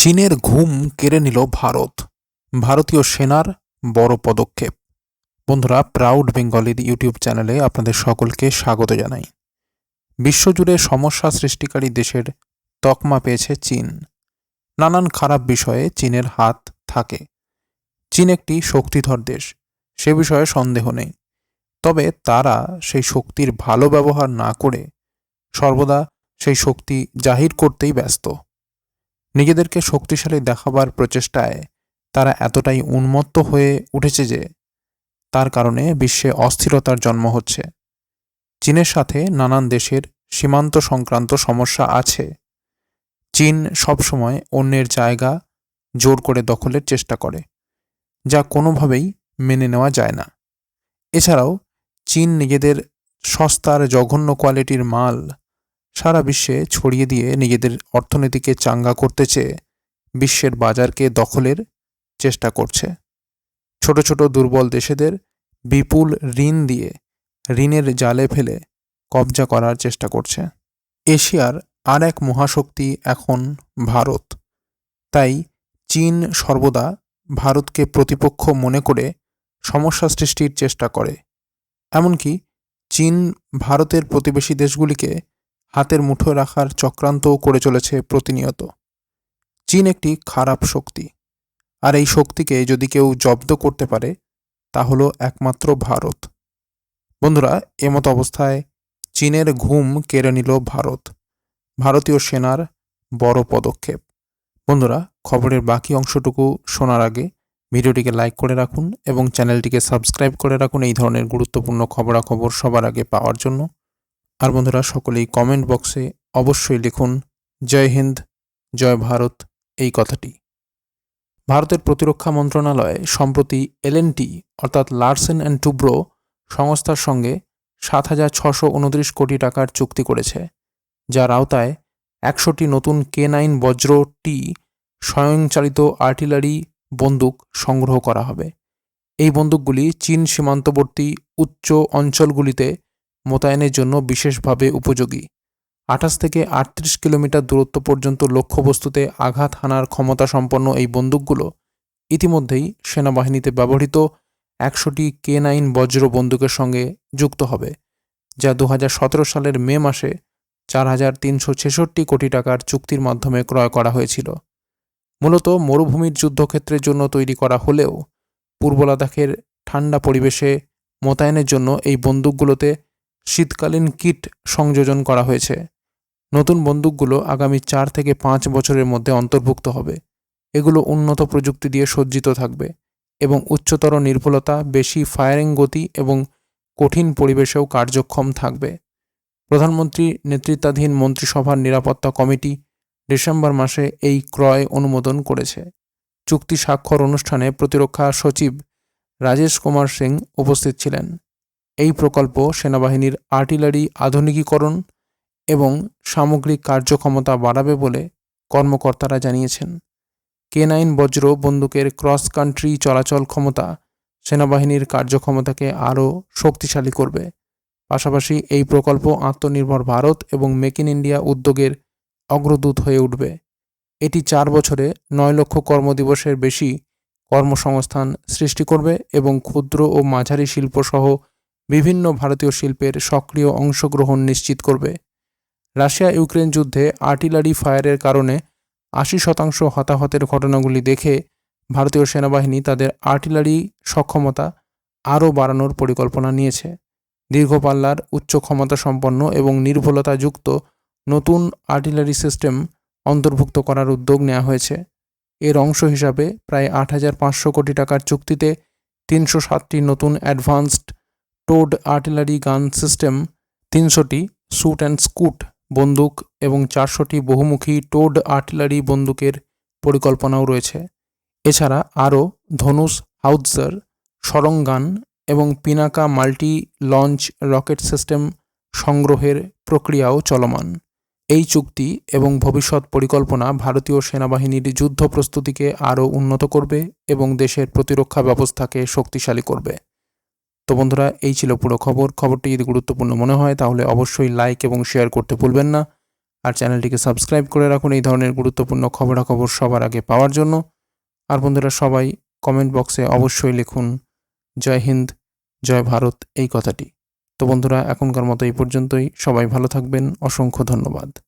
চীনের ঘুম কেড়ে নিল ভারত। ভারতীয় সেনার বড় পদক্ষেপ। বন্ধুরা প্রাউড বেঙ্গলির ইউটিউব চ্যানেলে আপনাদের সকলকে স্বাগত জানাই। বিশ্বজুড়ে সমস্যা সৃষ্টিকারী দেশের তকমা পেয়েছে চীন। নানান খারাপ বিষয়ে চীনের হাত থাকে। চীন একটি শক্তিধর দেশ, সে বিষয়ে সন্দেহ নেই। তবে তারা সেই শক্তির ভালো ব্যবহার না করে সর্বদা সেই শক্তি জাহির করতেই ব্যস্ত। নিজেদেরকে শক্তিশালী দেখাবার প্রচেষ্টায় তারা এতটাই উন্মত্ত হয়ে উঠেছে যে তার কারণে বিশ্বে অস্থিরতার জন্ম হচ্ছে। চীনের সাথে নানান দেশের সীমান্ত সংক্রান্ত সমস্যা আছে। চীন সবসময় অন্যের জায়গা জোর করে দখলের চেষ্টা করে, যা কোনোভাবেই মেনে নেওয়া যায় না। এছাড়াও চীন নিজেদের সস্তার জঘন্য কোয়ালিটির মাল সারা বিশ্বে ছড়িয়ে দিয়ে নিজেদের অর্থনীতিকে চাঙ্গা করতে চেয়ে বিশ্বের বাজারকে দখলের চেষ্টা করছে। ছোট ছোট দুর্বল দেশেদের বিপুল ঋণ দিয়ে ঋণের জালে ফেলে কবজা করার চেষ্টা করছে। এশিয়ার আর এক মহাশক্তি এখন ভারত। তাই চীন সর্বদা ভারতকে প্রতিপক্ষ মনে করে সমস্যা সৃষ্টির চেষ্টা করে। এমনকি চীন ভারতের প্রতিবেশী দেশগুলিকে হাতের মুঠো রাখার চক্রান্তও করে চলেছে প্রতিনিয়ত। চীন একটি খারাপ শক্তি। আর এই শক্তিকে যদি কেউ জব্দ করতে পারে, তা হলো একমাত্র ভারত। বন্ধুরা এমতো অবস্থায় চীনের ঘুম কেড়ে নিল ভারত। ভারতীয় সেনার বড় পদক্ষেপ। বন্ধুরা, খবরের বাকি অংশটুকু শোনার আগে ভিডিওটিকে লাইক করে রাখুন এবং চ্যানেলটিকে সাবস্ক্রাইব করে রাখুন এই ধরনের গুরুত্বপূর্ণ খবরাখবর সবার আগে পাওয়ার জন্য। আর বন্ধুরা সকলেই কমেন্ট বক্সে অবশ্যই লিখুন, জয় হিন্দ, জয় ভারত এই কথাটি। ভারতের প্রতিরক্ষা মন্ত্রণালয় সম্প্রতি এলএনটি অর্থাৎ লার্সেন অ্যান্ড টুব্রো সংস্থার সঙ্গে সাত হাজার ছশো উনত্রিশ কোটি টাকার চুক্তি করেছে, যার আওতায় একশোটি নতুন কে নাইন বজ্র টি স্বয়ংচালিত আর্টিলারি বন্দুক সংগ্রহ করা হবে। এই বন্দুকগুলি চীন সীমান্তবর্তী উচ্চ অঞ্চলগুলিতে মোতায়েনের জন্য বিশেষভাবে উপযোগী। আঠাশ থেকে আটত্রিশ কিলোমিটার দূরত্ব পর্যন্ত লক্ষ্যবস্তুতে আঘাত হানার ক্ষমতা সম্পন্ন এই বন্দুকগুলো ইতিমধ্যেই সেনাবাহিনীতে ব্যবহৃত একশোটি কে নাইন বজ্র বন্দুকের সঙ্গে যুক্ত হবে, যা দু হাজার সতেরো সালের মে মাসে চার হাজার তিনশো ছেষট্টি কোটি টাকার চুক্তির মাধ্যমে ক্রয় করা হয়েছিল। মূলত মরুভূমির যুদ্ধক্ষেত্রের জন্য তৈরি করা হলেও পূর্ব লাদাখের ঠান্ডা পরিবেশে মোতায়েনের জন্য এই বন্দুকগুলোতে শীতকালীন কিট সংযোজন করা হয়েছে। নতুন বন্দুকগুলো আগামী চার থেকে পাঁচ বছরের মধ্যে অন্তর্ভুক্ত হবে। এগুলো উন্নত প্রযুক্তি দিয়ে সজ্জিত থাকবে এবং উচ্চতর নির্ভুলতা, বেশি ফায়ারিং গতি এবং কঠিন পরিবেশেও কার্যক্ষম থাকবে। প্রধানমন্ত্রী নেতৃত্বাধীন মন্ত্রিসভার নিরাপত্তা কমিটি ডিসেম্বর মাসে এই ক্রয় অনুমোদন করেছে। চুক্তি স্বাক্ষর অনুষ্ঠানে প্রতিরক্ষা সচিব রাজেশ কুমার সিং উপস্থিত ছিলেন। এই প্রকল্প সেনাবাহিনীর আর্টিলারি আধুনিকীকরণ এবং সামগ্রিক কার্যক্ষমতা বাড়াবে বলে কর্মকর্তারা জানিয়েছেন। কে নাইন বজ্র বন্দুকের ক্রস কান্ট্রি চলাচল ক্ষমতা সেনাবাহিনীর কার্যক্ষমতাকে আরও শক্তিশালী করবে। পাশাপাশি এই প্রকল্প আত্মনির্ভর ভারত এবং মেক ইন ইন্ডিয়া উদ্যোগের অগ্রদূত হয়ে উঠবে। এটি চার বছরে নয় লক্ষ কর্মদিবসের বেশি কর্মসংস্থান সৃষ্টি করবে এবং ক্ষুদ্র ও মাঝারি শিল্পসহ বিভিন্ন ভারতীয় শিল্পের সক্রিয় অংশগ্রহণ নিশ্চিত করবে। রাশিয়া ইউক্রেন যুদ্ধে আর্টিলারি ফায়ারের কারণে আশি শতাংশ হতাহতের ঘটনাগুলি দেখে ভারতীয় সেনাবাহিনী তাদের আর্টিলারি সক্ষমতা আরও বাড়ানোর পরিকল্পনা নিয়েছে। দীর্ঘ পাল্লার, উচ্চ ক্ষমতা সম্পন্ন এবং নির্ভুলতাযুক্ত নতুন আর্টিলারি সিস্টেম অন্তর্ভুক্ত করার উদ্যোগ নেওয়া হয়েছে। এর অংশ হিসাবে প্রায় আট হাজার পাঁচশো কোটি টাকার চুক্তিতে তিনশো সাতটি নতুন advanced towed artillery gun system, তিনশোটি shoot and scoot, বন্দুক এবং চারশোটি বহুমুখী টোড আর্টিলারি বন্দুকের পরিকল্পনাও রয়েছে। এছাড়া আরও ধনুষ, হাউৎজার সরঙ্গান এবং Pinaka multi launch rocket system সংগ্রহের প্রক্রিয়াও চলমান। এই চুক্তি এবং ভবিষ্যৎ পরিকল্পনা ভারতীয় সেনাবাহিনীর যুদ্ধ প্রস্তুতিকে আরও উন্নত করবে এবং দেশের প্রতিরক্ষা ব্যবস্থাকে শক্তিশালী করবে। তো বন্ধুরা, এই ছিল পুরো খবর। খবরটি যদি গুরুত্বপূর্ণ মনে হয়, তাহলে অবশ্যই লাইক এবং শেয়ার করতে ভুলবেন না। আর চ্যানেলটিকে সাবস্ক্রাইব করে রাখুন এই ধরনের গুরুত্বপূর্ণ খবরাখবর সবার আগে পাওয়ার জন্য। আর বন্ধুরা, সবাই কমেন্ট বক্সে অবশ্যই লিখুন, জয় হিন্দ, জয় ভারত, এই কথাটি। তো বন্ধুরা, এখনকার মতো এই পর্যন্তই। সবাই ভালো থাকবেন। অসংখ্য ধন্যবাদ।